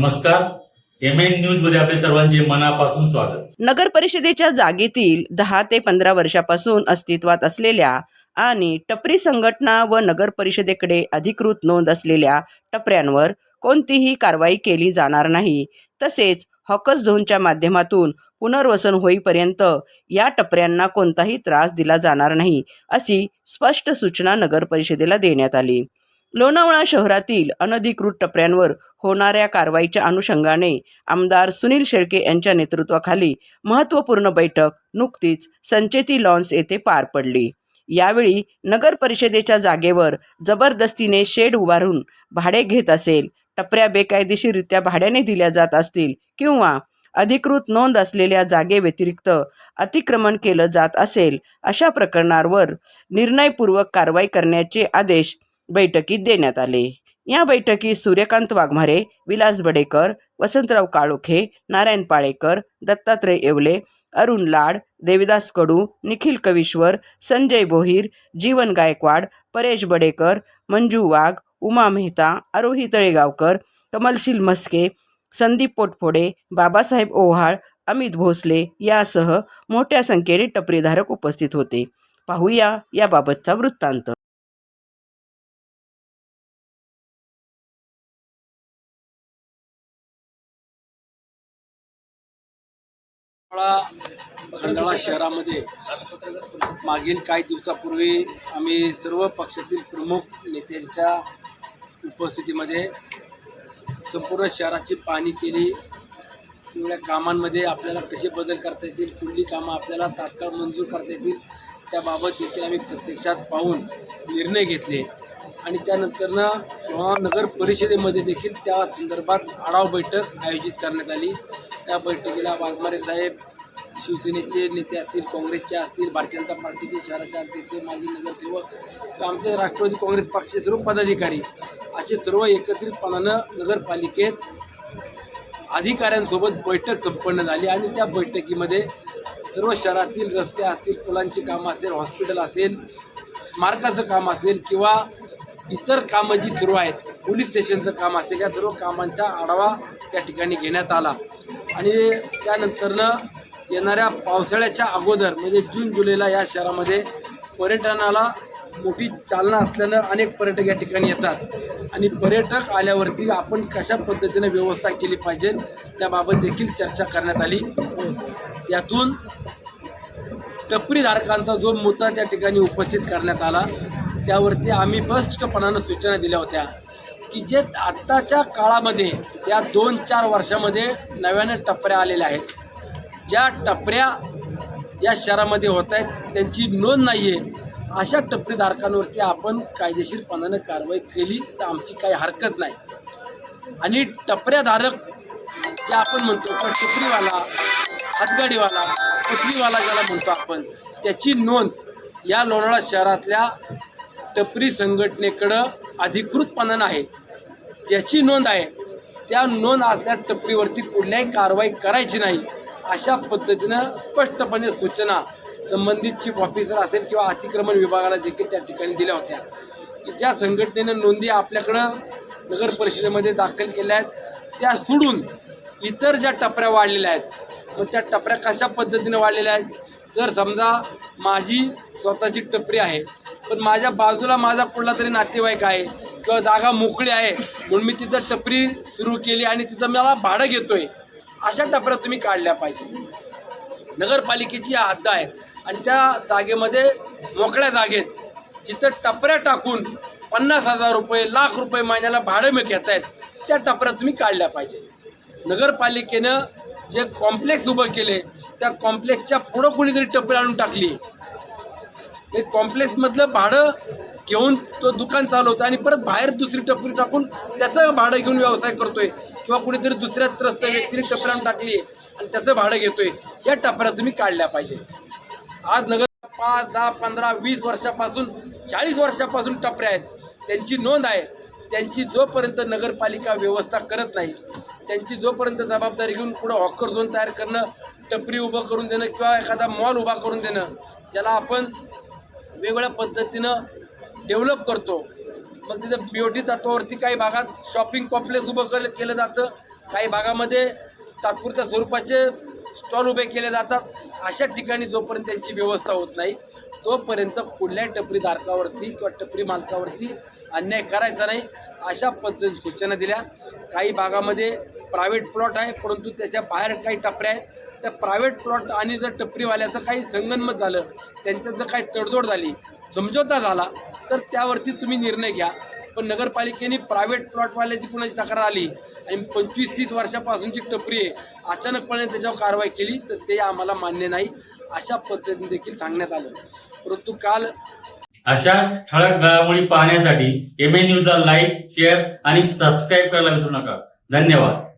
नमस्कार. M N न्यूजमध्ये आपले सर्वांचे मनापासून स्वागत. नगर परिषदेच्या जागेतील दहा ते पंधरा वर्षापासून अस्तित्वात असलेल्या आणि टपरी संघटना व नगर परिषदेकडे अधिकृत नोंद असलेल्या टपऱ्यांवर कोणतीही कारवाई केली जाणार नाही. तसेच हॉकर्स झोनच्या माध्यमातून पुनर्वसन होईपर्यंत या टपऱ्यांना कोणताही त्रास दिला जाणार नाही अशी स्पष्ट सूचना नगर परिषदेला देण्यात आली. लोणावळा शहरातील अनधिकृत टपऱ्यांवर होणाऱ्या कारवाईच्या अनुषंगाने आमदार सुनील शेळके यांच्या नेतृत्वाखाली महत्त्वपूर्ण बैठक नुकतीच संचेती लॉन्स येथे पार पडली. यावेळी नगर परिषदेच्या जागेवर जबरदस्तीने शेड उभारून भाडे घेत असेल टपऱ्या बेकायदेशीररित्या भाड्याने दिल्या जात असतील किंवा अधिकृत नोंद असलेल्या जागेव्यतिरिक्त अतिक्रमण केलं जात असेल अशा प्रकरणांवर निर्णयपूर्वक कारवाई करण्याचे आदेश बैठकीत देण्यात आले. या बैठकीत सूर्यकांत वाघमारे विलास बडेकर वसंतराव काळोखे नारायण पाळेकर दत्तात्रय येवले अरुण लाड देविदास कडू निखिल कविश्वर संजय बोहीर जीवन गायकवाड परेश बडेकर मंजू वाघ उमा मेहता आरोही तळेगावकर कमलशील म्हस्के संदीप पोटफोडे बाबासाहेब ओव्हाळ अमित भोसले यासह मोठ्या संख्येने टपरीधारक उपस्थित होते. पाहूया याबाबतचा वृत्तांत. खंडाळा खंडाळा शहरामध्ये मागील काही दिवसापूर्वी आम्ही सर्व पक्षातील प्रमुख नेत्यांच्या उपस्थितीमध्ये संपूर्ण शहराची पाहणी केली. एवढ्या कामांमध्ये आपल्याला कसे बदल करता येतील कुठली कामं आपल्याला तात्काळ मंजूर करता येतील त्याबाबत देखील आम्ही प्रत्यक्षात पाहून निर्णय घेतले. आणि त्यानंतरनं महानगर नगर परिषदेमध्ये देखील त्या संदर्भात आढावा बैठक आयोजित करण्यात आली. त्या बैठकीला वाघमारे साहेब शिवसेनेचे नेते असतील काँग्रेसचे असतील भारतीय जनता पार्टीचे शहराचे अध्यक्ष माजी नगरसेवक किंवा आमचे राष्ट्रवादी काँग्रेस पक्षाचे सर्व पदाधिकारी असे सर्व एकत्रितपणानं नगरपालिकेत अधिकाऱ्यांसोबत बैठक संपन्न झाली आणि त्या बैठकीमध्ये सर्व शहरातील रस्ते असतील पुलांची कामं असेल हॉस्पिटल असेल स्मारकाचं काम असेल किंवा इतर कामं जी सुरू आहेत पोलीस स्टेशनचं काम असेल या सर्व कामांचा आढावा त्या ठिकाणी घेण्यात आला. आणि त्यानंतरनं येणाऱ्या पावसाळ्याच्या अगोदर म्हणजे जून जुलैला या शहरामध्ये पर्यटनाला मोठी चालना असल्यानं अनेक पर्यटक या ठिकाणी येतात. आणि पर्यटक आल्यावरती आपण कशा पद्धतीने व्यवस्था केली पाहिजे त्याबाबत देखील चर्चा करण्यात आली. त्यातून टपरीधारकांचा जो मुद्दा त्या ठिकाणी उपस्थित करण्यात आला त्यावरती आम्ही स्पष्टपणानं सूचना दिल्या होत्या की जे आत्ताच्या काळामध्ये या दोन चार वर्षामध्ये नव्यानं टपऱ्या आलेल्या आहेत. ज्या टपऱ्या या शहरामध्ये होत आहेत त्यांची नोंद नाही आहे अशा टपरीधारकांवरती आपण कायदेशीरपणानं कारवाई केली तर आमची काही हरकत नाही. आणि टपऱ्याधारक जे आपण म्हणतो तर टपरीवाला हातगाडीवाला पटरीवाला ज्याला म्हणतो आपण त्याची नोंद या लोणावळा शहरातल्या टपरी संघटनेकडं अधिकृतपणानं आहे. ज्याची नोंद आहे त्या नोंद असल्या टपरीवरती कुठल्याही कारवाई करायची नाही. अशा पद्धतीनं स्पष्टपणे सूचना संबंधित चीफ ऑफिसर असेल किंवा अतिक्रमण विभागाला देखील त्या ठिकाणी दिल्या होत्या. की ज्या संघटनेनं नोंदी आपल्याकडं नगर परिषदेमध्ये दाखल केल्या आहेत त्या सोडून इतर ज्या टपऱ्या वाढलेल्या आहेत मग त्या टपऱ्या कशा पद्धतीने वाढलेल्या आहेत? जर समजा माझी स्वतःची टपरी आहे पण माझ्या बाजूला माझा कुठला तरी नातेवाईक आहे किंवा जागा मोकळी आहे म्हणून मी तिथं टपरी सुरू केली आणि तिथं मला भाडं घेतो आहे अशा टपऱ्या तुम्ही काढल्या पाहिजे. नगरपालिकेची हद्द आहे. आणि त्या जागेमध्ये मोकळ्या जागेत जिथं टपऱ्या टाकून पन्नास हजार रुपये लाख रुपये महिन्याला भाडं मी घेत आहेत त्या टपऱ्या तुम्ही काढल्या पाहिजे. नगरपालिकेनं जे कॉम्प्लेक्स उभं केले त्या कॉम्प्लेक्सच्या पुढं कुणीतरी टपरी आणून टाकली. ते कॉम्प्लेक्समधलं भाडं घेऊन तो दुकान चालवतो आणि परत बाहेर दुसरी टपरी टाकून त्याचं भाडं घेऊन व्यवसाय करतोय. किंवा कुणीतरी दुसऱ्या त्रस्त व्यक्तीने टपरान टाकली आणि त्याचं भाडं घेतोय या टपऱ्या तुम्ही काढल्या पाहिजे. आज नगर पाच दहा पंधरा वीस वर्षापासून चाळीस वर्षापासून टपऱ्या आहेत. त्यांची नोंद आहे. त्यांची जोपर्यंत नगरपालिका व्यवस्था करत नाही त्यांची जोपर्यंत जबाबदारी घेऊन पुढं हॉकर झोन तयार करणं टपरी उभं करून देणं किंवा एखादा मॉल उभा करून देणं ज्याला आपण वेगवेगळ्या पद्धतीनं डेव्हलप करतो मग तिथं बी ओ टी तत्वावरती काही भागात शॉपिंग कॉम्प्लेक्स उभं केलं केलं जातं. काही भागामध्ये तात्पुरत्या स्वरूपाचे स्टॉल उभे केले जातात. अशा ठिकाणी जोपर्यंत त्यांची व्यवस्था होत नाही तोपर्यंत कुठल्याही टपरी धारकावरती किंवा टपरी मालकावरती अन्याय करायचा नाही. अशा पद्धतीने सूचना दिल्या. काही भागामध्ये प्रायव्हेट प्लॉट आहे परंतु त्याच्या बाहेर काही टपऱ्या आहेत. त्या प्रायव्हेट प्लॉट आणि जर टपरीवाल्याचं काही संगनमत झालं त्यांच्यात जर काही तडजोड झाली समझोता झाला तर त्यावरती तुम्ही निर्णय घ्या. पण नगरपालिकेने प्रायव्हेट प्लॉटवाल्याची कुणाची तक्रार आली आणि पंचवीस तीस वर्षापासूनची टपरी आहे. अचानकपणे त्याच्यावर कारवाई केली तर ते आम्हाला मान्य नाही अशा पद्धतीने देखील सांगण्यात आलं. परंतु काल अशा ठळक घडामोडी पाहण्यासाठी एम ए न्यूजला लाईक शेअर आणि सबस्क्राईब करायला विसरू नका. धन्यवाद.